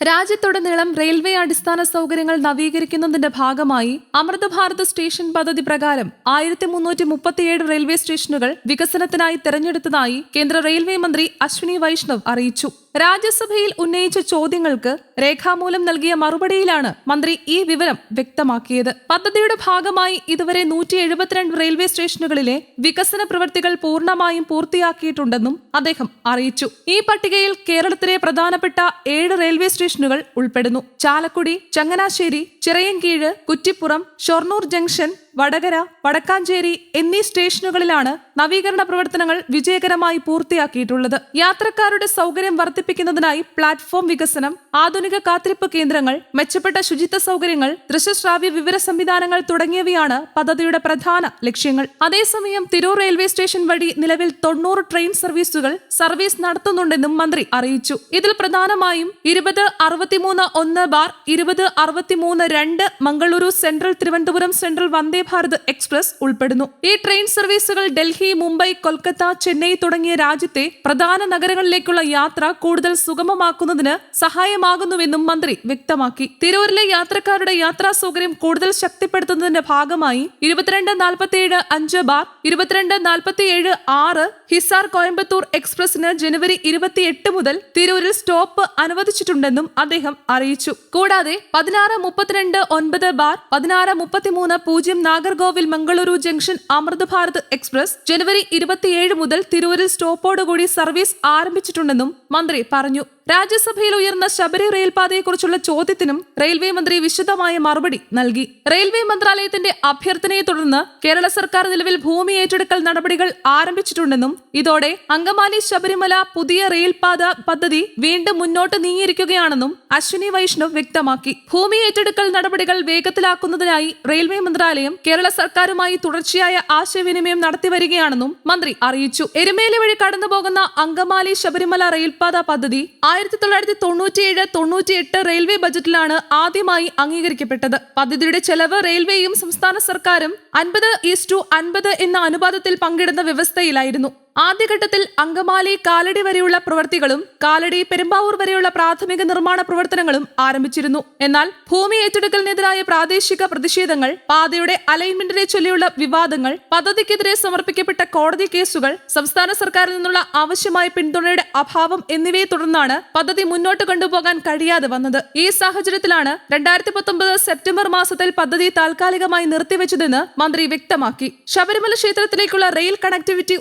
രാജ്യത്തുടനീളം റെയിൽവേ അടിസ്ഥാന സൗകര്യങ്ങൾ നവീകരിക്കുന്നതിന്റെ ഭാഗമായി അമൃത ഭാരത് സ്റ്റേഷൻ പദ്ധതി പ്രകാരം ആയിരത്തി മുന്നൂറ്റി മുപ്പത്തിയേഴ് റെയിൽവേ സ്റ്റേഷനുകൾ വികസനത്തിനായി തെരഞ്ഞെടുത്തതായി കേന്ദ്ര റെയിൽവേ മന്ത്രി അശ്വിനി വൈഷ്ണവ് അറിയിച്ചു. രാജ്യസഭയിൽ ഉന്നയിച്ച ചോദ്യങ്ങൾക്ക് രേഖാമൂലം നൽകിയ മറുപടിയിലാണ് മന്ത്രി ഈ വിവരം വ്യക്തമാക്കിയത്. പദ്ധതിയുടെ ഭാഗമായി ഇതുവരെ നൂറ്റി എഴുപത്തിരണ്ട് റെയിൽവേ സ്റ്റേഷനുകളിലെ വികസന പ്രവൃത്തികൾ പൂർണമായും പൂർത്തിയാക്കിയിട്ടുണ്ടെന്നും അദ്ദേഹം അറിയിച്ചു. ഈ പട്ടികയിൽ കേരളത്തിലെ പ്രധാനപ്പെട്ട ഏഴ് റെയിൽവേ സ്റ്റേഷനുകൾ ഉൾപ്പെടുന്നു. ചാലക്കുടി ചങ്ങനാശ്ശേരി ചിറയൻകീഴ് കുറ്റിപ്പുറം ഷൊർണൂർ ജംഗ്ഷൻ വടകര വടക്കാഞ്ചേരി എന്നീ സ്റ്റേഷനുകളിലാണ് നവീകരണ പ്രവർത്തനങ്ങൾ വിജയകരമായി പൂർത്തിയാക്കിയിട്ടുള്ളത്. യാത്രക്കാരുടെ സൗകര്യം വർദ്ധിപ്പിക്കുന്നതിനായി പ്ലാറ്റ്ഫോം വികസനം ആധുനിക കാത്തിരിപ്പ് കേന്ദ്രങ്ങൾ മെച്ചപ്പെട്ട ശുചിത്വ സൗകര്യങ്ങൾ ദൃശ്യശ്രാവ്യ വിവര സംവിധാനങ്ങൾ തുടങ്ങിയവയാണ് പദ്ധതിയുടെ പ്രധാന ലക്ഷ്യങ്ങൾ. അതേസമയം തിരൂർ റെയിൽവേ സ്റ്റേഷൻ വഴി നിലവിൽ തൊണ്ണൂറ് ട്രെയിൻ സർവീസുകൾ സർവീസ് നടത്തുന്നുണ്ടെന്നും മന്ത്രി അറിയിച്ചു. ഇതിൽ പ്രധാനമായും ഇരുപത് അറുപത്തിമൂന്ന് ഒന്ന് ബാർ ഇരുപത് അറുപത്തിമൂന്ന് രണ്ട് Mangaluru central Thiruvananthapuram central Vande Bharat express ഉൾപ്പെടുന്നു. ഈ ട്രെയിൻ സർവീസുകൾ ഡൽഹി മുംബൈ കൊൽക്കത്ത ചെന്നൈ തുടങ്ങിയ രാജ്യത്തെ പ്രധാന നഗരങ്ങളിലേക്കുള്ള യാത്ര കൂടുതൽ സുഗമമാക്കുന്നതിന് സഹായമാകുന്നുവെന്നും മന്ത്രി വ്യക്തമാക്കി. തിരൂരിലെ യാത്രക്കാരുടെ യാത്രാ സൗകര്യം കൂടുതൽ ശക്തിപ്പെടുത്തുന്നതിന്റെ ഭാഗമായി ഇരുപത്തിരണ്ട് നാൽപ്പത്തിയേഴ് അഞ്ച് ബാർ ഇരുപത്തിരണ്ട് നാൽപ്പത്തിയേഴ് ആറ് ഹിസാർ കോയമ്പത്തൂർ എക്സ്പ്രസിന് ജനുവരി ഇരുപത്തിയെട്ട് മുതൽ തിരൂരിൽ സ്റ്റോപ്പ് അനുവദിച്ചിട്ടുണ്ടെന്നും അദ്ദേഹം അറിയിച്ചു. കൂടാതെ പതിനാറ് മുപ്പത്തിരണ്ട് ഒൻപത് ബാർ പതിനാറ് മുപ്പത്തിമൂന്ന് പൂജ്യം നാഗർകോവിൽ മംഗളൂരു ജംഗ്ഷൻ അമൃത് ഭാരത് എക്സ്പ്രസ് ജനുവരി ഇരുപത്തിയേഴ് മുതൽ തിരൂരിൽ സ്റ്റോപ്പോടുകൂടി സർവീസ് ആരംഭിച്ചിട്ടുണ്ടെന്നും മന്ത്രി പറഞ്ഞു. രാജ്യസഭയിൽ ഉയർന്ന ശബരി റെയിൽപാതയെക്കുറിച്ചുള്ള ചോദ്യത്തിനും റെയിൽവേ മന്ത്രി വിശദമായ മറുപടി നൽകി. റെയിൽവേ മന്ത്രാലയത്തിന്റെ അഭ്യർത്ഥനയെ തുടർന്ന് കേരള സർക്കാർ നിലവിൽ ഭൂമി ഏറ്റെടുക്കൽ നടപടികൾ ആരംഭിച്ചിട്ടുണ്ടെന്നും ഇതോടെ അങ്കമാലി ശബരിമല പുതിയ റെയിൽപാത പദ്ധതി വീണ്ടും മുന്നോട്ട് നീങ്ങിയിരിക്കുകയാണെന്നും അശ്വിനി വൈഷ്ണവ് വ്യക്തമാക്കി. ഭൂമി ഏറ്റെടുക്കൽ നടപടികൾ വേഗത്തിലാക്കുന്നതിനായി റെയിൽവേ മന്ത്രാലയം കേരള സർക്കാരുമായി തുടർച്ചയായ ആശയവിനിമയം നടത്തിവരികയാണെന്നും മന്ത്രി അറിയിച്ചു. എരുമേലി വഴി കടന്നുപോകുന്ന അങ്കമാലി ശബരിമല റെയിൽപാത പദ്ധതി ആയിരത്തി തൊള്ളായിരത്തി തൊണ്ണൂറ്റിയേഴ് തൊണ്ണൂറ്റിയെട്ട് റെയിൽവേ ബജറ്റിലാണ് ആദ്യമായി അംഗീകരിക്കപ്പെട്ടത്. പദ്ധതിയുടെ ചെലവ് റെയിൽവേയും സംസ്ഥാന സർക്കാരും അൻപത് ഈസ് ടു അൻപത് എന്ന അനുപാതത്തിൽ പങ്കിടുന്ന വ്യവസ്ഥയിലായിരുന്നു. ആദ്യഘട്ടത്തിൽ അങ്കമാലി കാലടി വരെയുള്ള പ്രവൃത്തികളും കാലടി പെരുമ്പാവൂർ വരെയുള്ള പ്രാഥമിക നിർമ്മാണ പ്രവർത്തനങ്ങളും ആരംഭിച്ചിരുന്നു. എന്നാൽ ഭൂമി ഏറ്റെടുക്കലിനെതിരായ പ്രാദേശിക പ്രതിഷേധങ്ങൾ പാതയുടെ അലൈൻമെന്റിനെ ചൊല്ലിയുള്ള വിവാദങ്ങൾ പദ്ധതിക്കെതിരെ സമർപ്പിക്കപ്പെട്ട കോടതി കേസുകൾ സംസ്ഥാന സർക്കാരിൽ നിന്നുള്ള ആവശ്യമായ പിന്തുണയുടെ അഭാവം എന്നിവയെ തുടർന്നാണ് പദ്ധതി മുന്നോട്ട് കൊണ്ടുപോകാൻ കഴിയാതെ വന്നത്. ഈ സാഹചര്യത്തിലാണ് രണ്ടായിരത്തി പത്തൊമ്പത് സെപ്റ്റംബർ മാസത്തിൽ പദ്ധതി താൽക്കാലികമായി നിർത്തിവെച്ചതെന്ന് മന്ത്രി വ്യക്തമാക്കി. ശബരിമല ക്ഷേത്രത്തിലേക്കുള്ള റെയിൽ കണക്ടിവിറ്റി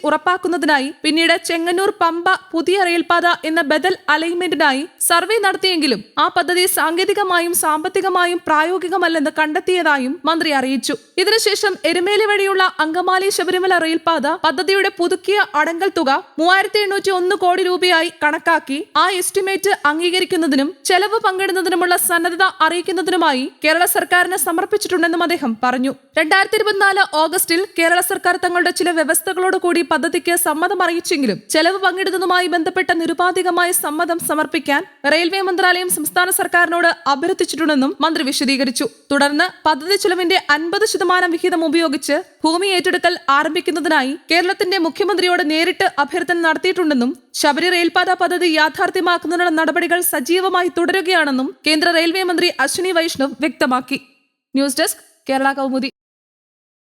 ഉറപ്പാക്കുന്നതിനായി പിന്നീട് ചെങ്ങന്നൂർ പമ്പ പുതിയ റെയിൽപാത എന്ന ബദൽ അലൈൻമെന്റിനായി സർവേ നടത്തിയെങ്കിലും ആ പദ്ധതി സാങ്കേതികമായും സാമ്പത്തികമായും പ്രായോഗികമല്ലെന്ന് കണ്ടെത്തിയതായും മന്ത്രി അറിയിച്ചു. ഇതിനുശേഷം എരുമേലി വഴിയുള്ള അങ്കമാലി ശബരിമല റെയിൽപാത പദ്ധതിയുടെ പുതുക്കിയ അടങ്കൽ തുക മൂവായിരത്തി എണ്ണൂറ്റി ഒന്ന് കോടി രൂപയായി കണക്കാക്കി ആ എസ്റ്റിമേറ്റ് അംഗീകരിക്കുന്നതിനും ചെലവ് പങ്കിടുന്നതിനുമുള്ള സന്നദ്ധത അറിയിക്കുന്നതിനുമായി കേരള സർക്കാരിന് സമർപ്പിച്ചിട്ടുണ്ടെന്നും അദ്ദേഹം പറഞ്ഞു. രണ്ടായിരത്തി ഇരുപത്തിനാല് ഓഗസ്റ്റിൽ കേരള സർക്കാർ തങ്ങളുടെ ചില വ്യവസ്ഥകളോടുകൂടി പദ്ധതിക്ക് സമ്മതം അറിയിച്ചെങ്കിലും ചെലവ് പങ്കിടുന്നതുമായി ബന്ധപ്പെട്ട നിരുപാധികമായ സമ്മതം സമർപ്പിക്കാൻ റെയിൽവേ മന്ത്രാലയം സംസ്ഥാന സർക്കാരിനോട് അഭ്യർത്ഥിച്ചിട്ടുണ്ടെന്നും മന്ത്രി വിശദീകരിച്ചു. തുടർന്ന് പദ്ധതി ചെലവിന്റെ അൻപത് ശതമാനം വിഹിതം ഉപയോഗിച്ച് ഭൂമി ഏറ്റെടുക്കൽ ആരംഭിക്കുന്നതിനായി കേരളത്തിന്റെ മുഖ്യമന്ത്രിയോട് നേരിട്ട് അഭ്യർത്ഥന നടത്തിയിട്ടുണ്ടെന്നും ശബരി റെയിൽപാത പദ്ധതി യാഥാർത്ഥ്യമാക്കുന്നതിനുള്ള നടപടികൾ സജീവമായി തുടരുകയാണെന്നും കേന്ദ്ര റെയിൽവേ മന്ത്രി അശ്വിനി വൈഷ്ണവ് വ്യക്തമാക്കി. News desk Kerala Kaumudi.